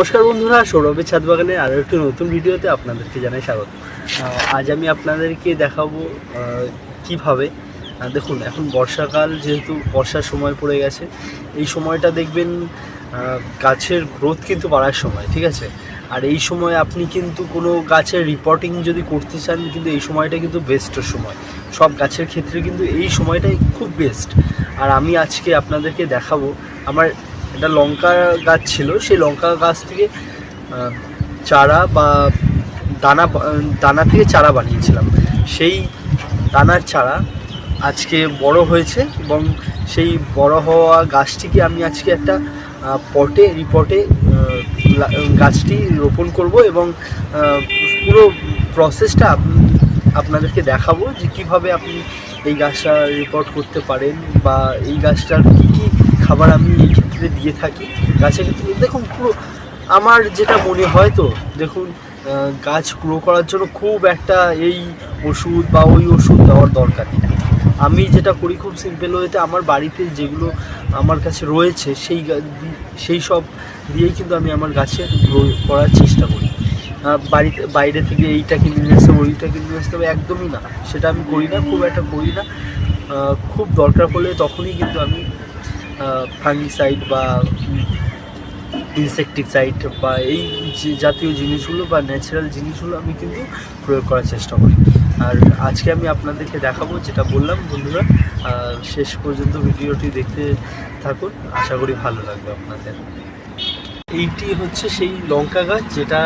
নমস্কার বন্ধুরা, সৌরভের ছাদ বাগানে আরও একটি নতুন ভিডিওতে আপনাদেরকে জানাই স্বাগত। আজ আমি আপনাদেরকে দেখাবো কীভাবে। দেখুন, এখন বর্ষাকাল, যেহেতু বর্ষার সময় পড়ে গেছে, এই সময়টা দেখবেন গাছের গ্রোথ কিন্তু বাড়ার সময়, ঠিক আছে? আর এই সময় আপনি কিন্তু কোনো গাছের রিপোর্টিং যদি করতে চান, কিন্তু এই সময়টা কিন্তু বেস্টের সময়। সব গাছের ক্ষেত্রে কিন্তু এই সময়টাই খুব বেস্ট আর আমি আজকে আপনাদেরকে দেখাবো, আমার একটা লঙ্কা গাছ ছিল, সেই লঙ্কা গাছ থেকে চারা বা দানা দানা থেকে চারা বানিয়েছিলাম। সেই দানার চারা আজকে বড় হয়েছে এবং সেই বড় হওয়া গাছটিকে আমি আজকে একটা পটে, রিপটে গাছটি রোপণ করব এবং পুরো প্রসেসটা আপনাদেরকে দেখাবো যে কীভাবে আপনি এই গাছটা রিপোর্ট করতে পারেন বা এই গাছটার কী কী খাবার আমি ক্ষেত্রে দিয়ে থাকি, গাছের ক্ষেত্রে দেখুন, পুরো আমার যেটা মনে হয় তো, দেখুন গাছ গ্রো করার জন্য খুব একটা এই ওষুধ বা ওই ওষুধ দেওয়ার দরকার নেই। আমি যেটা করি খুব সিম্পল হয়েতে আমার বাড়িতে যেগুলো আমার কাছে রয়েছে, সেই সেই সব দিয়েই কিন্তু আমি আমার গাছে গ্রো করার চেষ্টা করি। বাড়িতে, বাইরে থেকে এইটা কিনে নিয়ে আসতে ওইটা কিনে নিয়ে আসতে হবে, একদমই না। সেটা আমি করি না, খুব একটা করি না। খুব দরকার পড়লে তখনই কিন্তু আমি ফাঙ্গিসাইড বা ইনসেকটিসাইড বা এই জাতীয় জিনিসগুলো বা ন্যাচারাল জিনিসগুলো আমি কিন্তু প্রয়োগ করার চেষ্টা করি। আর আজকে আমি আপনাদেরকে দেখাবো যেটা বললাম, বন্ধুরা। শেষ পর্যন্ত ভিডিওটি দেখতে থাকুন। আশা করি ভালো লাগবে আপনাদের। এইটি হচ্ছে সেই লঙ্কা গাছ যেটা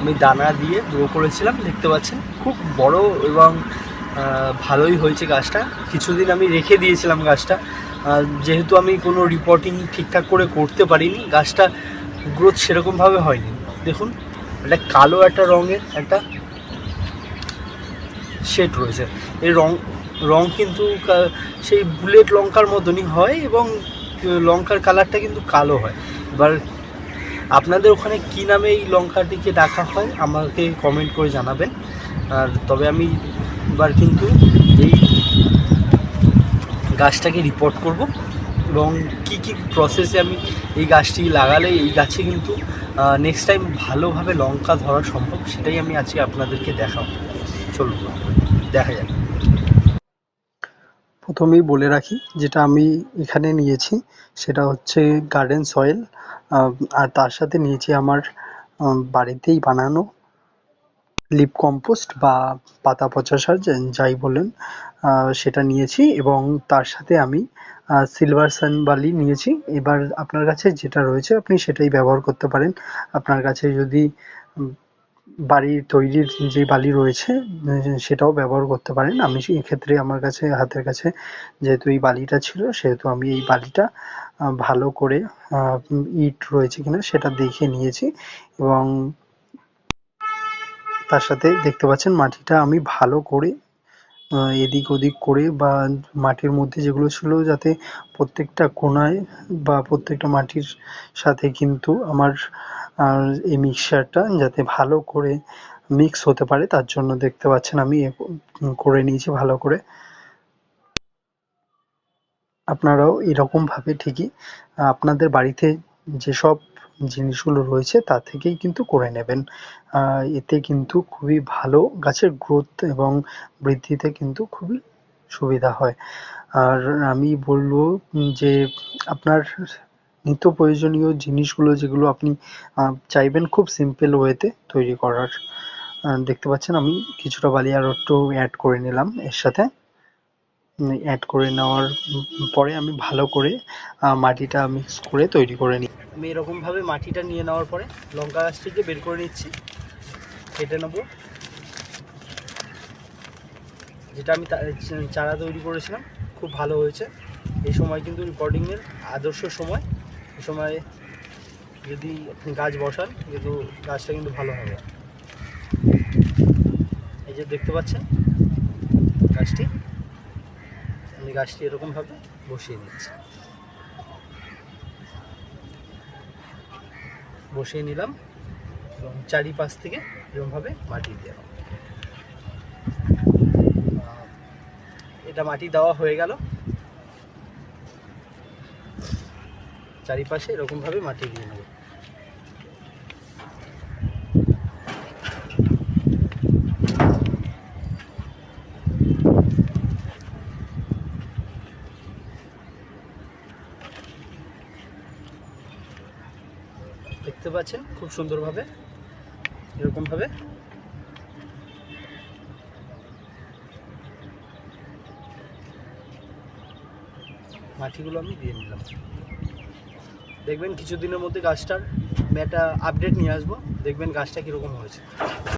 আমি দানা দিয়ে গ্রো করেছিলাম, দেখতে পাচ্ছেন? খুব বড় এবং ভালোই হয়েছে গাছটা। কিছুদিন আমি রেখে দিয়েছিলাম গাছটা। যেহেতু আমি কোনো রিপোর্টিং ঠিকঠাক করে করতে পারিনি, গাছটা গ্রোথ সেরকমভাবে হয়নি। দেখুন, একটা কালো একটা রঙের একটা শেড রয়েছে। এই রং রং কিন্তু সেই বুলেট লঙ্কার মতনই হয় এবং লঙ্কার কালারটা কিন্তু কালো হয়। এবার আপনাদের ওখানে কি নামে এই লঙ্কাটিকে ডাকা হয়, আমাকে কমেন্ট করে জানাবেন। আর তবে আমি এবার কিন্তু এই গাছটাকে রিপোর্ট করব এবং কি কি প্রসেসে আমি এই গাছটি লাগালে এই গাছে কিন্তু নেক্সট টাইম ভালোভাবে লঙ্কা ধরা সম্ভব, সেটাই আমি আজকে আপনাদেরকে দেখাবো। চলুন, দেখা যাক। প্রথমেই বলে রাখি, যেটা আমি এখানে নিয়েছি, সেটা হচ্ছে গার্ডেন সয়েল আর তার সাথে নিয়েছি আমার বাড়িতেই বানানো লিপ কম্পোস্ট বা পাতা পচা সার যাই বলেন সেটা নিয়েছি এবং তার সাথে আমি সিলভার সান বালি নিয়েছি। এবার আপনার কাছে যেটা রয়েছে, আপনি সেটাই ব্যবহার করতে পারেন। আপনার কাছে যদি বাড়ির তৈরির যে বালি রয়েছে সেটাও ব্যবহার করতে পারেন। আমি এক্ষেত্রে আমার কাছে, হাতের কাছে যেহেতু এই বালিটা ছিল, সেহেতু আমি এই বালিটা ভালো করে ইট রয়েছে কিনা সেটা দেখে নিয়েছি এবং তার সাথে দেখতে পাচ্ছেন মাটিটা আমি ভালো করে এদিক ওদিক করে বা মাটির মধ্যে যেগুলো ছিল যাতে প্রত্যেকটা কোণায় বা প্রত্যেকটা মাটির সাথে কিন্তু আমার এই মিক্সচারটা যাতে ভালো করে মিক্স হতে পারে, তার জন্য দেখতে পাচ্ছেন আমি করে নিয়েছি ভালো করে। আপনারাও এরকম ভাবে ঠিকই, আপনাদের বাড়িতে যেসব জিনিসগুলো রয়েছে তা থেকেই কিন্তু করে নেবেন। এতে কিন্তু খুবই ভালো গাছের গ্রোথ এবং বৃদ্ধিতে কিন্তু খুবই সুবিধা হয়। আর আমি বলব যে আপনার নিত্য প্রয়োজনীয় জিনিসগুলো যেগুলো আপনি চাইবেন খুব সিম্পল ওয়েতে তৈরি করার। দেখতে পাচ্ছেন আমি কিছুটা বালি আর একটু অ্যাড করে নিলাম এর সাথে। অ্যাড করে নেওয়ার পরে আমি ভালো করে মাটিটা মিক্স করে তৈরি করে নিই। আমি এরকমভাবে মাটিটা নিয়ে নেওয়ার পরে লঙ্কা গাছটিকে বের করে নিচ্ছি। কেটে নেব। যেটা আমি চারা তৈরি করেছিলাম, খুব ভালো হয়েছে। এই সময় কিন্তু রেকর্ডিংয়ের আদর্শ সময়। এই সময় যদি আপনি গাছ বসান, কিন্তু গাছটা কিন্তু ভালো হবে। এই যে দেখতে পাচ্ছেন গাছটি। আমি গাছটি এরকমভাবে বসিয়ে দিচ্ছি। বসিয়ে নিলাম এবং চারিপাশ থেকে এরকমভাবে মাটি দিয়ে এটা মাটি দেওয়া হয়ে গেল। চারিপাশে এরকমভাবে মাটি দিয়ে নেব। পাচ্ছেন, খুব সুন্দরভাবে, এরকমভাবে। মাটিগুলো আমি দিয়ে নিলাম। দেখবেন কিছুদিনের মধ্যে গাছটার আমি একটা আপডেট নিয়ে আসব। দেখবেন গাছটা কীরকম হয়েছে।